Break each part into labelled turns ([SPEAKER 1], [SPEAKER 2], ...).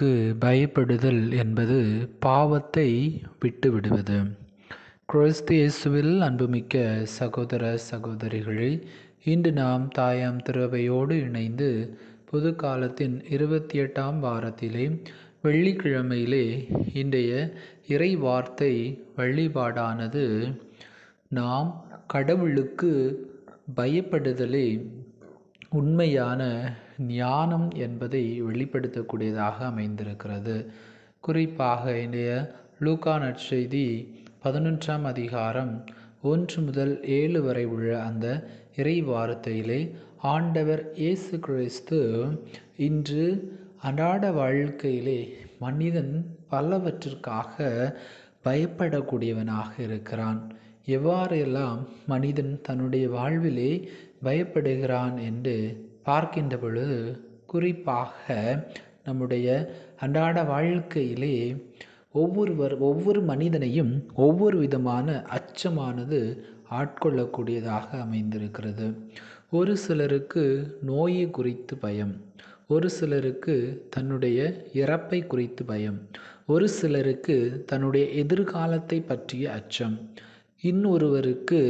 [SPEAKER 1] கடவுளுக்கு பயப்படுதல் என்பது பாவத்தை விட்டுவிடுவது. கிறிஸ்து இயேசுவில் அன்புமிக்க சகோதர சகோதரிகளே இன்று நாம் தாயாம் திருவையோடு இணைந்து புது காலத்தின் இருபத்தி எட்டாம் வாரத்திலே வெள்ளிக்கிழமையிலே இன்றைய இறை வார்த்தை வழிபாடானது நாம் கடவுளுக்கு பயப்படுதலே உண்மையான ஞானம் என்பதை வெளிப்படுத்தக்கூடியதாக அமைந்திருக்கிறது. குறிப்பாக இன்றைய லூகா நற்செய்தி பதினொன்றாம் அதிகாரம் ஒன்று முதல் ஏழு வரை உள்ள அந்த இறை வார்த்தையிலே ஆண்டவர் இயேசு கிறிஸ்து இன்று அன்றாட வாழ்க்கையிலே மனிதன் பலவற்றிற்காக பயப்படக்கூடியவனாக இருக்கிறான். எவ்வாறெல்லாம் மனிதன் தன்னுடைய வாழ்விலே பயப்படுகிறான் என்று பார்க்கின்ற பொழுது குறிப்பாக நம்முடைய அன்றாட வாழ்க்கையிலே ஒவ்வொருவர் ஒவ்வொரு மனிதனையும் ஒவ்வொரு விதமான அச்சமானது ஆட்கொள்ளக்கூடியதாக அமைந்திருக்கிறது. ஒரு சிலருக்கு நோயை குறித்து பயம் ஒரு சிலருக்கு தன்னுடைய இறப்பை குறித்து பயம் ஒரு சிலருக்கு தன்னுடைய எதிர்காலத்தை பற்றிய அச்சம். இன்னொருவருக்கு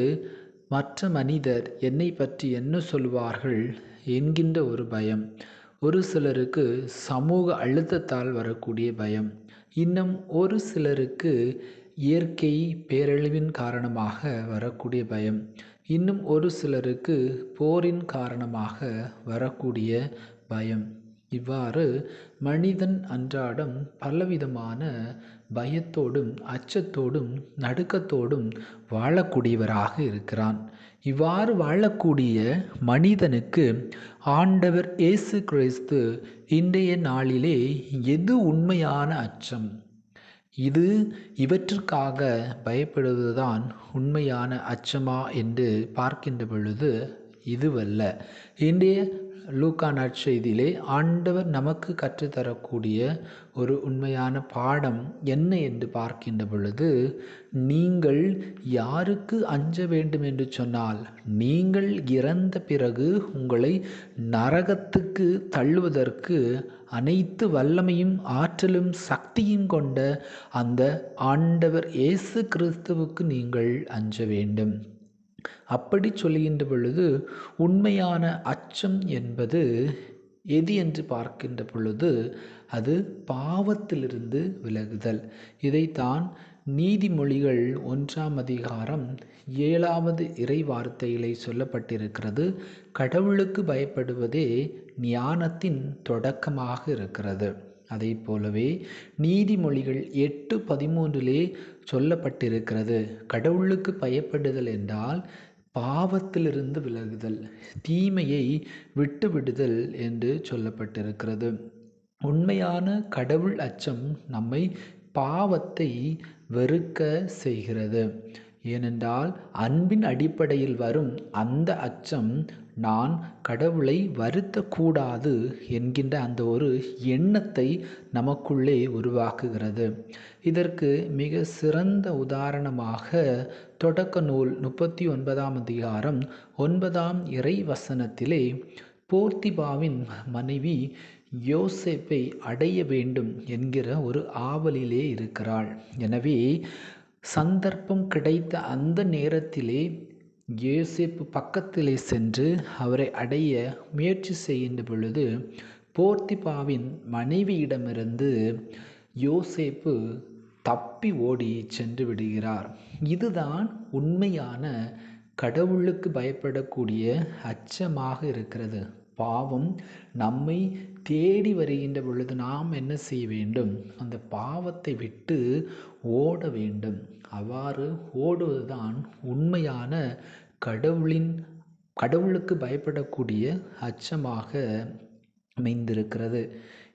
[SPEAKER 1] மற்ற மனிதர் என்னை பற்றி என்ன சொல்வார்கள் என்கின்ற ஒரு பயம். ஒரு சிலருக்கு சமூக அழுத்தத்தால் வரக்கூடிய பயம். இன்னும் ஒரு சிலருக்கு இயற்கை பேரழிவின் காரணமாக வரக்கூடிய பயம். இன்னும் ஒரு சிலருக்கு போரின் காரணமாக வரக்கூடிய பயம். இவ்வாறு மனிதன் அன்றாடம் பலவிதமான பயத்தோடும் அச்சத்தோடும் நடுக்கத்தோடும் வாழக்கூடியவராக இருக்கிறான். இவ்வாறு வாழக்கூடிய மனிதனுக்கு ஆண்டவர் இயேசு கிறிஸ்து இன்றைய நாளிலே எது உண்மையான அச்சம்? இது இவற்றிற்காக பயப்படுவதுதான் உண்மையான அச்சமா என்று பார்க்கின்ற பொழுது இதுவல்ல. இன்றைய லூக்கா நற்செய்தியிலே ஆண்டவர் நமக்கு கற்றுத்தரக்கூடிய ஒரு உண்மையான பாடம் என்ன? என்று பார்க்கின்ற பொழுது நீங்கள் யாருக்கு அஞ்ச வேண்டும்? என்று சொன்னால் நீங்கள் இறந்த பிறகு உங்களை நரகத்துக்கு தள்ளுவதற்கு அனைத்து வல்லமையும் ஆற்றலும் சக்தியும் கொண்ட அந்த ஆண்டவர் இயேசு கிறிஸ்துவுக்கு நீங்கள் அஞ்ச வேண்டும். அப்படி சொல்கின்ற பொழுது உண்மையான அச்சம் என்பது எது என்று பார்க்கின்ற பொழுது அது பாவத்திலிருந்து விலகுதல். இதைத்தான் நீதிமொழிகள் ஒன்றாம் அதிகாரம் ஏழாவது இறை வார்த்தையிலே சொல்லப்பட்டிருக்கிறது. கடவுளுக்கு பயப்படுவதே ஞானத்தின் தொடக்கமாக இருக்கிறது. அதை போலவே நீதிமொழிகள் எட்டு பதிமூன்றிலே சொல்லப்பட்டிருக்கிறது. கடவுளுக்கு பயப்படுதல் என்றால் பாவத்திலிருந்து விலகுதல் தீமையை விட்டுவிடுதல் என்று சொல்லப்பட்டிருக்கிறது. உண்மையான கடவுள் அச்சம் நம்மை பாவத்தை வெறுக்க செய்கிறது. ஏனென்றால் அன்பின் அடிப்படையில் வரும் அந்த அச்சம் நான் கடவுளை வருத்தக்கூடாது என்கின்ற அந்த ஒரு எண்ணத்தை நமக்குள்ளே உருவாக்குகிறது. இதற்கு மிக சிறந்த உதாரணமாக தொடக்க நூல் முப்பத்தி ஒன்பதாம் அதிகாரம் ஒன்பதாம் இறை வசனத்திலே போர்த்திபாவின் மனைவி யோசேப்பை அடைய வேண்டும் என்கிற ஒரு ஆவலிலே இருக்கிறாள். எனவே சந்தர்ப்பம் கிடைத்த அந்த நேரத்திலே யோசேப்பு பக்கத்திலே சென்று அவரை அடைய முயற்சி செய்கின்ற பொழுது போர்த்திபாவின் மனைவியிடமிருந்து யோசேப்பு தப்பி ஓடி சென்று விடுகிறார். இதுதான் உண்மையான கடவுளுக்கு பயப்படக்கூடிய அச்சமாக இருக்கிறது. பாவம் நம்மை தேடி வருகின்ற பொழுது நாம் என்ன செய்ய வேண்டும்? அந்த பாவத்தை விட்டு ஓட வேண்டும். அவ்வாறு ஓடுவதுதான் உண்மையான கடவுளின் கடவுளுக்கு பயப்படக்கூடிய அச்சமாக அமைந்திருக்கிறது.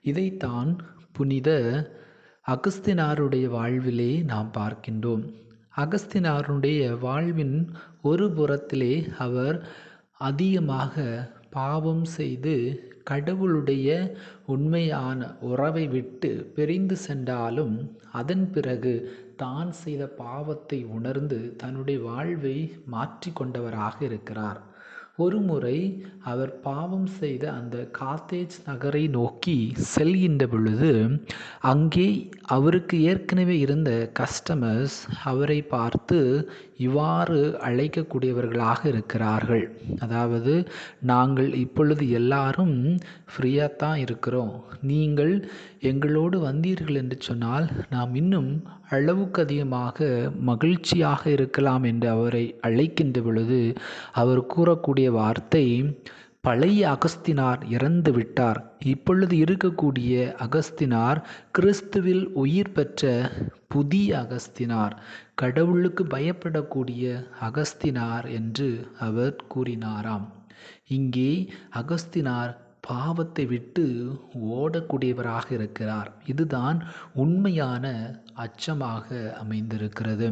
[SPEAKER 1] இதைத்தான் புனித அகஸ்தினாருடைய வாழ்விலே நாம் பார்க்கின்றோம். அகஸ்தினாருடைய வாழ்வின் ஒரு புறத்திலே அவர் அதிகமாக பாவம் செய்து கடவுளுடைய உண்மையான உறவை விட்டு பிரிந்து சென்றாலும் அதன் பிறகு தான் செய்த பாவத்தை உணர்ந்து தன்னுடைய வாழ்வை மாற்றி கொண்டவராக இருக்கிறார். ஒருமுறை அவர் பாவம் செய்த அந்த காத்தேஜ் நகரை நோக்கி செல்கின்ற பொழுது அங்கே அவருக்கு ஏற்கனவே இருந்த கஸ்டமர்ஸ் அவரை பார்த்து இவ்வாறு அழைக்கக்கூடியவர்களாக இருக்கிறார்கள். அதாவது நாங்கள் இப்பொழுது எல்லாரும் ஃப்ரீயாக தான் இருக்கிறோம். நீங்கள் எங்களோடு வந்தீர்கள் என்று சொன்னால் நாம் இன்னும் அளவுக்கு அதிகமாக மகிழ்ச்சியாக இருக்கலாம் என்று அவரை அழைக்கின்ற பொழுது அவர் கூறக்கூடிய வார்த்தை பழைய அகஸ்தினார் இறந்து விட்டார். இப்பொழுது இருக்கக்கூடிய அகஸ்தினார் கிறிஸ்துவில் உயிர் பெற்ற புதிய அகஸ்தினார். கடவுளுக்கு பயப்படக்கூடிய அகஸ்தினார் என்று அவர் கூறினாராம். இங்கே அகஸ்தினார் பாவத்தை விட்டு ஓடக்கூடியவராக இருக்கிறார். இதுதான் உண்மையான அச்சமாக அமைந்திருக்கிறது.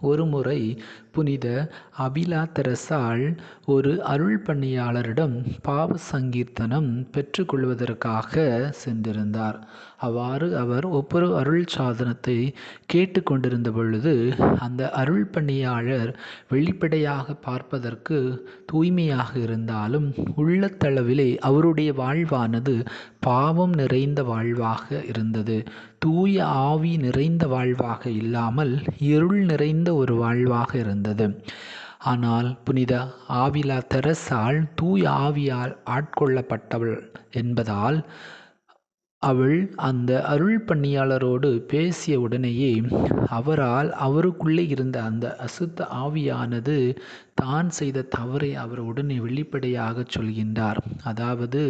[SPEAKER 1] ஒருமுறை புனித அபிலா ஒரு அருள் பணியாளரிடம் பாவ சங்கீர்த்தனம் பெற்றுக்கொள்வதற்காக சென்றிருந்தார். அவ்வாறு அவர் ஒவ்வொரு அருள் சாதனத்தை கேட்டுக்கொண்டிருந்த பொழுது அந்த அருள் பணியாளர் வெளிப்படையாக பார்ப்பதற்கு தூய்மையாக இருந்தாலும் உள்ளத்தளவிலே அவருடைய வாழ்வானது பாவம் நிறைந்த வாழ்வாக இருந்தது. தூய ஆவி நிறைந்த வாழ்வாக இல்லாமல் இருள் நிறைந்த ஒரு வாழ்வாக இருந்தது. ஆனால் புனித ஆவிலா தெரசால் தூய ஆவியால் ஆட்கொள்ளப்பட்டவள் என்பதால் அவள் அந்த அருள் பணியாளரோடு பேசிய உடனேயே அவரால் அவருக்குள்ளே இருந்த அந்த அசுத்த ஆவியானது தான் செய்த தவறை அவர் உடனே வெளிப்படையாக சொல்கின்றார். அதாவது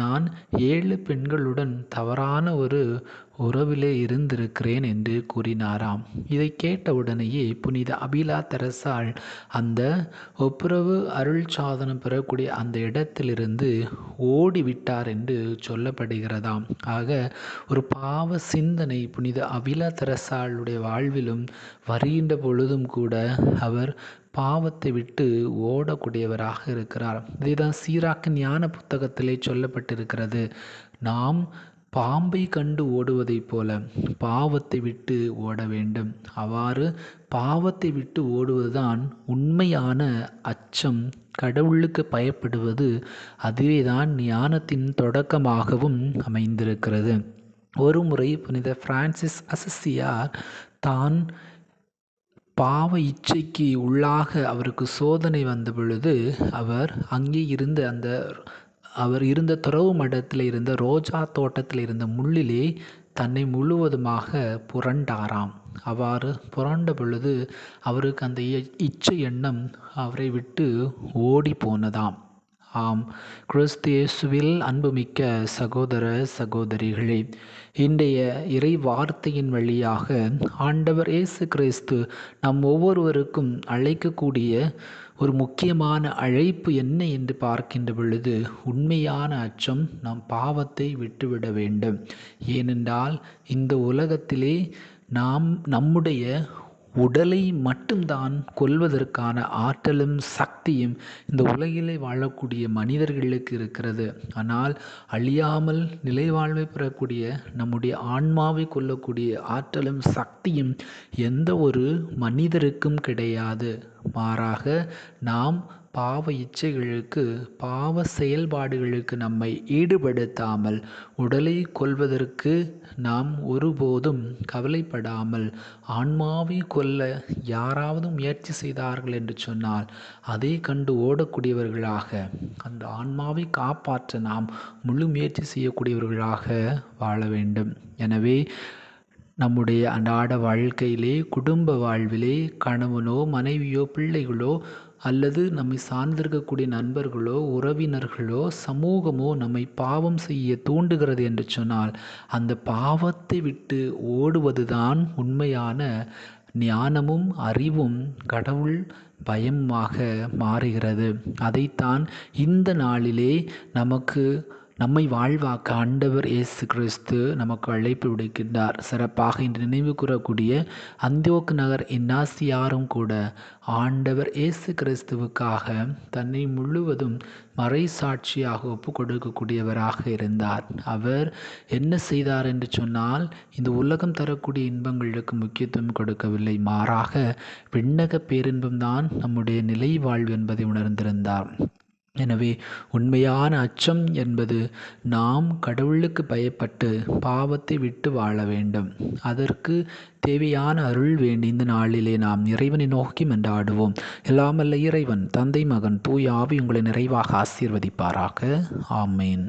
[SPEAKER 1] நான் ஏழு பெண்களுடன் தவறான ஒரு உறவிலே இருந்திருக்கிறேன் என்று கூறினாராம். இதை கேட்ட உடனேயே புனித அபிலா தெரசாள் அந்த ஒப்புரவு அருள் சாதனம் பெறக்கூடிய அந்த இடத்திலிருந்து ஓடிவிட்டார் என்று சொல்லப்படுகிறதாம். ஆக ஒரு பாவ சிந்தனை புனித அபிலா தெரசாளுடைய வாழ்விலும் வருகின்ற பொழுதும் கூட அவர் பாவத்தை விட்டு ஓடக்கூடியவராக இருக்கிறார். இதுதான் சீராக்கு ஞான புத்தகத்திலே சொல்லப்பட்டிருக்கிறது. நாம் பாம்பை கண்டு ஓடுவதைப் போல பாவத்தை விட்டு ஓட வேண்டும். அவ்வாறு பாவத்தை விட்டு ஓடுவதுதான் உண்மையான அச்சம். கடவுளுக்கு பயப்படுவது அதுவேதான் ஞானத்தின் தொடக்கமாகவும் அமைந்திருக்கிறது. ஒரு முறை புனித பிரான்சிஸ் அசசியார் தான் பாவ இச்சைக்கு உள்ளாக அவருக்கு சோதனை வந்த பொழுது அவர் அங்கே இருந்த அந்த அவர் இருந்த துறவு மடத்தில் இருந்த ரோஜா தோட்டத்தில் இருந்த முள்ளிலே தன்னை முழுவதுமாக புரண்டாராம். அவ்வாறு புரண்ட பொழுது அவருக்கு அந்த இச்சை எண்ணம் அவரை விட்டு ஓடி போனதாம். ஆம். கிறிஸ்து இயேசுவில் அன்புமிக்க சகோதர சகோதரிகளே இன்றைய இறை வார்த்தையின் வழியாக ஆண்டவர் இயேசு கிறிஸ்து நம் ஒவ்வொருவருக்கும் அழைக்கக்கூடிய ஒரு முக்கியமான அழைப்பு என்ன என்று பார்க்கின்ற பொழுது உண்மையான அச்சம் நம் பாவத்தை விட்டுவிட வேண்டும். ஏனென்றால் இந்த உலகத்திலே நாம் நம்முடைய உடலை மட்டும்தான் கொல்வதற்கான ஆற்றலும் சக்தியும் இந்த உலகிலே வாழக்கூடிய மனிதர்களுக்கு இருக்கிறது. ஆனால் அழியாமல் நிலைவாழ்வை பெறக்கூடிய நம்முடைய ஆன்மாவை கொல்லக்கூடிய ஆற்றலும் சக்தியும் எந்த ஒரு மனிதருக்கும் கிடையாது. மாறாக நாம் பாவ இச்சைகளுக்கு பாவ செயல்பாடுகளுக்கு நம்மை ஈடுபடுத்தாமல் உடலை கொல்வதற்கு நாம் ஒருபோதும் கவலைப்படாமல் ஆன்மாவை கொல்ல யாராவது முயற்சி செய்தார்கள் என்று சொன்னால் அதை கண்டு ஓடக்கூடியவர்களாக அந்த ஆன்மாவை காப்பாற்ற நாம் முழு முயற்சி செய்யக்கூடியவர்களாக வாழ வேண்டும். எனவே நம்முடைய அன்றாட வாழ்க்கையிலே குடும்ப வாழ்விலே கணவனோ மனைவியோ பிள்ளைகளோ அல்லது நம்மை சார்ந்திருக்கக்கூடிய நண்பர்களோ உறவினர்களோ சமூகமோ நம்மை பாவம் செய்ய தூண்டுகிறது என்று சொன்னால் அந்த பாவத்தை விட்டு ஓடுவதுதான் உண்மையான ஞானமும் அறிவும் கடவுள் பயமாக மாறுகிறது. அதைத்தான் இந்த நாளிலே நமக்கு நம்மை வாழ்வாக்க ஆண்டவர் இயேசு கிறிஸ்து நமக்கு அழைப்பு விடுக்கின்றார். சிறப்பாக இன்று நினைவு கூறக்கூடிய அந்தியோக்கு நகர் இன்னாசியாரும் கூட ஆண்டவர் இயேசு கிறிஸ்துவுக்காக தன்னை முழுவதும் மறை சாட்சியாக ஒப்பு கொடுக்கக்கூடியவராக இருந்தார். அவர் என்ன செய்தார் என்று சொன்னால் இந்த உலகம் தரக்கூடிய இன்பங்களுக்கு முக்கியத்துவம் கொடுக்கவில்லை. மாறாக விண்ணக பேரின்பம்தான் நம்முடைய நிலை வாழ்வு என்பதை உணர்ந்திருந்தார். எனவே உண்மையான அச்சம் என்பது நாம் கடவுளுக்கு பயப்பட்டு பாவத்தை விட்டு வாழ வேண்டும். அதற்கு தேவையான அருள் வேண்டி இந்த நாளிலே நாம் இறைவனை நோக்கி மன்றாடுவோம். எல்லாமல்ல இறைவன் தந்தை மகன் தூய் ஆவி உங்களை நிறைவாக ஆசீர்வதிப்பாராக. ஆமேன்.